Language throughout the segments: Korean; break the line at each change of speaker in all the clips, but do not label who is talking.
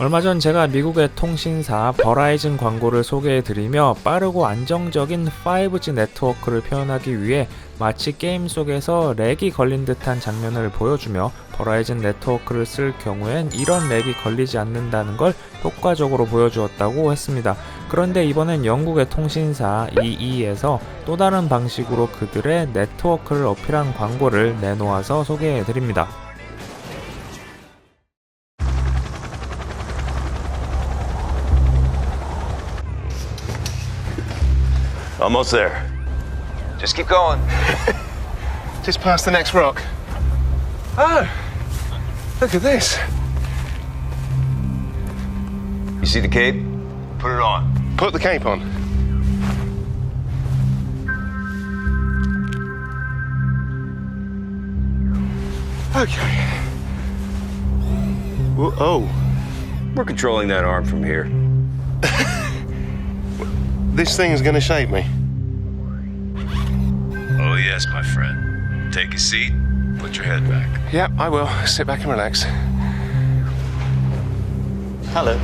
얼마 전 제가 미국의 통신사 버라이즌 광고를 소개해드리며 빠르고 안정적인 5G 네트워크를 표현하기 위해 마치 게임 속에서 렉이 걸린 듯한 장면을 보여주며 버라이즌 네트워크를 쓸 경우엔 이런 렉이 걸리지 않는다는 걸 효과적으로 보여주었다고 했습니다. 그런데 이번엔 영국의 통신사 EE에서 또 다른 방식으로 그들의 네트워크를 어필한 광고를 내놓아서 소개해드립니다.
Almost there.
Just keep going.
Just past the next rock. Oh, look at this.
You see the cape? Put it on.
Put the cape on. Okay. Whoa- Oh,
We're controlling that arm from here.
this thing is gonna shape me.
Oh, yes, my friend. Take a seat. Put your head back.
Yep, I will. Sit back and relax.
Hello.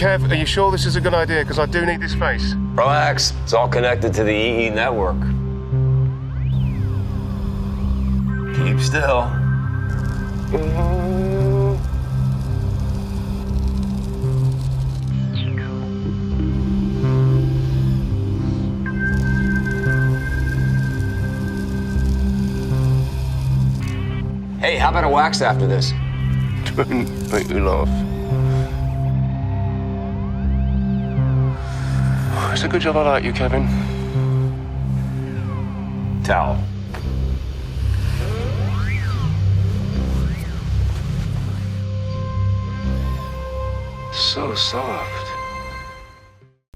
Kev, are you sure this is a good idea? Because I do need this face.
Relax. It's all connected to the EE network. Keep still. Hey, how about a wax after this?
Don't make me laugh. It's a good job I like you, Kevin.
Towel.
So soft.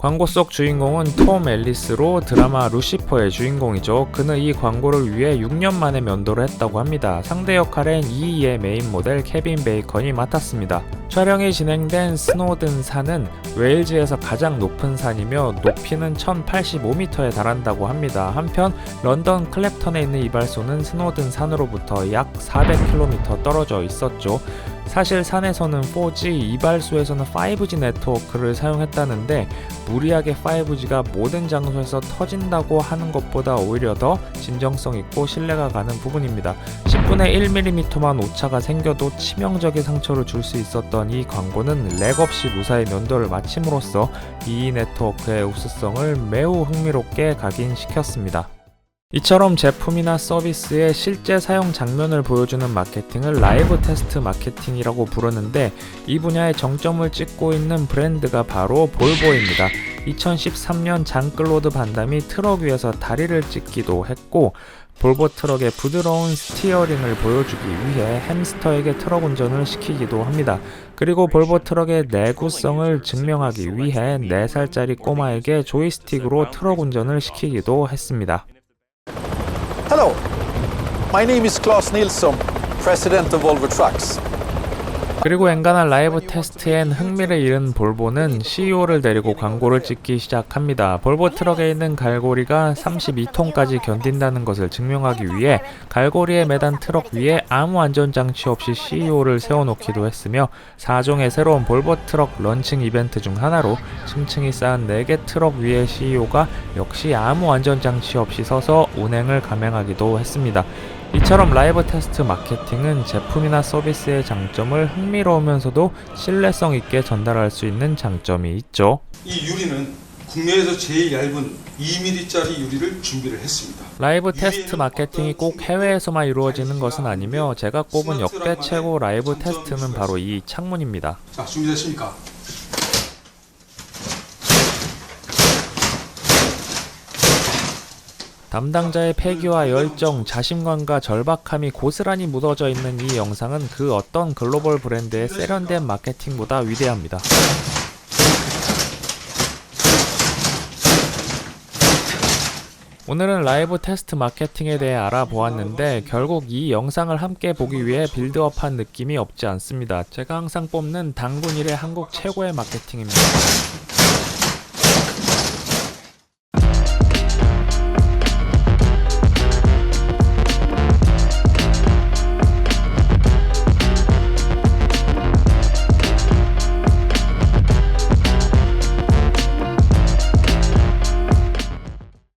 광고 속 주인공은 톰 앨리스로 드라마 루시퍼의 주인공이죠. 그는 이 광고를 위해 6년 만에 면도를 했다고 합니다. 상대 역할엔 이의 메인 모델 케빈 베이컨이 맡았습니다. 촬영이 진행된 스노든 산은 웨일즈에서 가장 높은 산이며 높이는 1085m에 달한다고 합니다. 한편 런던 클랩턴에 있는 이발소는 스노든 산으로부터 약 400km 떨어져 있었죠. 사실 산에서는 4G, 이발소에서는 5G 네트워크를 사용했다는데 무리하게 5G가 모든 장소에서 터진다고 하는 것보다 오히려 더 진정성 있고 신뢰가 가는 부분입니다. 10분의 1mm만 오차가 생겨도 치명적인 상처를 줄 수 있었던 이 광고는 렉 없이 무사히 면도를 마침으로써 이 네트워크의 우수성을 매우 흥미롭게 각인시켰습니다. 이처럼 제품이나 서비스의 실제 사용 장면을 보여주는 마케팅을 라이브 테스트 마케팅이라고 부르는데 이 분야의 정점을 찍고 있는 브랜드가 바로 볼보입니다. 2013년 장클로드 반담이 트럭 위에서 다리를 찢기도 했고 볼보 트럭의 부드러운 스티어링을 보여주기 위해 햄스터에게 트럭 운전을 시키기도 합니다. 그리고 볼보 트럭의 내구성을 증명하기 위해 4살짜리 꼬마에게 조이스틱으로 트럭 운전을 시키기도 했습니다.
Hello, my name is Claes Nilsson, President of Volvo Trucks.
그리고 엔간한 라이브 테스트엔 흥미를 잃은 볼보는 CEO를 데리고 광고를 찍기 시작합니다. 볼보 트럭에 있는 갈고리가 32톤까지 견딘다는 것을 증명하기 위해 갈고리에 매단 트럭 위에 아무 안전장치 없이 CEO를 세워놓기도 했으며 4종의 새로운 볼보 트럭 런칭 이벤트 중 하나로 층층이 쌓은 4개 트럭 위에 CEO가 역시 아무 안전장치 없이 서서 운행을 감행하기도 했습니다. 이처럼 라이브 테스트 마케팅은 제품이나 서비스의 장점을 흥미로우면서도 신뢰성 있게 전달할 수 있는 장점이 있죠.
이 유리는 국내에서 제일 얇은 2mm짜리 유리를 준비를 했습니다.
라이브 테스트 마케팅이 꼭 해외에서만 이루어지는 것은 아니며 제가 꼽은 역대 최고 라이브 테스트는 바로 이 창문입니다.
자, 준비됐습니까?
담당자의 패기와 열정, 자신감과 절박함이 고스란히 묻어져 있는 이 영상은 그 어떤 글로벌 브랜드의 세련된 마케팅보다 위대합니다. 오늘은 라이브 테스트 마케팅에 대해 알아보았는데 결국 이 영상을 함께 보기 위해 빌드업한 느낌이 없지 않습니다. 제가 항상 뽑는 당군 1의 한국 최고의 마케팅입니다.